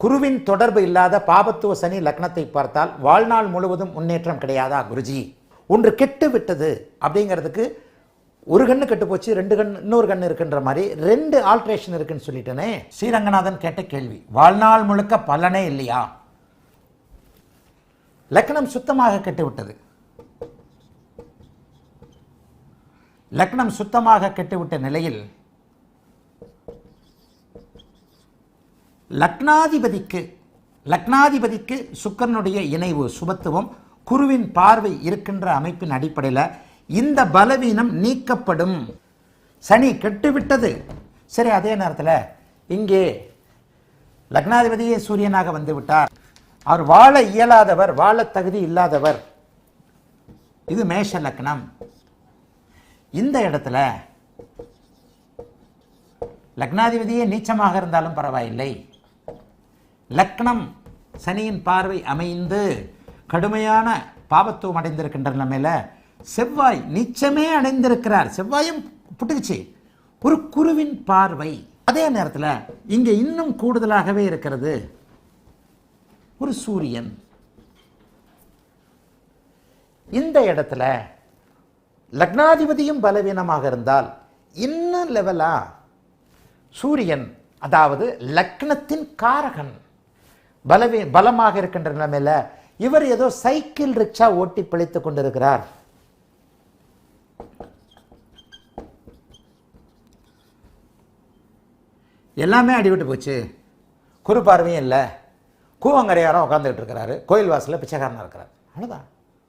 குருவின் தொடர்பு இல்லாத பாபத்துவ சனி லக்னத்தை பார்த்தால் வாழ்நாள் முழுவதும் முன்னேற்றம் கிடையாதா குருஜி? ஒன்று கெட்டு விட்டது அப்படிங்கிறதுக்கு ஒரு கண்ணு கெட்டு போச்சு ரெண்டு கண் இன்னொரு கண் இருக்குன்ற மாதிரி ரெண்டு ஆல்ட்ரேஷன் இருக்குன்னு சொல்லிட்டேனே. ஸ்ரீரங்கநாதன் கேட்ட கேள்வி வாழ்நாள் முழுக்க பலனே இல்லையா? லக்னம் சுத்தமாக கெட்டு விட்டது லக்னம் சுத்தமாக கெட்டுவிட்ட நிலையில் லக்னாதிபதிக்கு லக்னாதிபதிக்கு சுக்கரனுடைய இணைவு சுபத்துவம் குருவின் பார்வை இருக்கின்ற அமைப்பின் அடிப்படையில் இந்த பலவீனம் நீக்கப்படும். சனி கெட்டுவிட்டது. சரி அதே நேரத்தில் இங்கே லக்னாதிபதியே சூரியனாக வந்துவிட்டார். அவர் வாழ இயலாதவர் வாழ தகுதி இல்லாதவர். இது மேஷ லக்னம். இந்த இடத்துல லக்னாதிபதியே நீச்சமாக இருந்தாலும் பரவாயில்லை. லக்னம் சனியின் பார்வை அமைந்து கடுமையான பாபத்துவம் அடைந்திருக்கின்ற நிலைமையில செவ்வாய் நிச்சயமே அடைந்திருக்கிறார். செவ்வாயும் புட்டுக்குச்சு. ஒரு குருவின் பார்வை. அதே நேரத்தில் இங்கே இன்னும் கூடுதலாகவே இருக்கிறது. ஒரு சூரியன். இந்த இடத்துல லக்னாதிபதியும் பலவீனமாக இருந்தால் இன்னும் லெவலா சூரியன் அதாவது லக்னத்தின் காரகன். பலவீ பலமாக இருக்கின்ற நிலைமையில் இவர் ஏதோ சைக்கிள் ரிக்ஷா ஓட்டி பிழைத்துக் கொண்டிருக்கிறார். எல்லாமே அடிபட்டு போச்சு. குறு பார்வையும் இல்லை. கூவங்கரையாரம் உட்காந்துக்கிட்டு இருக்கிறாரு. கோயில் வாசலில் பிச்சைக்காரனாக இருக்கிறார். அவ்வளோதான்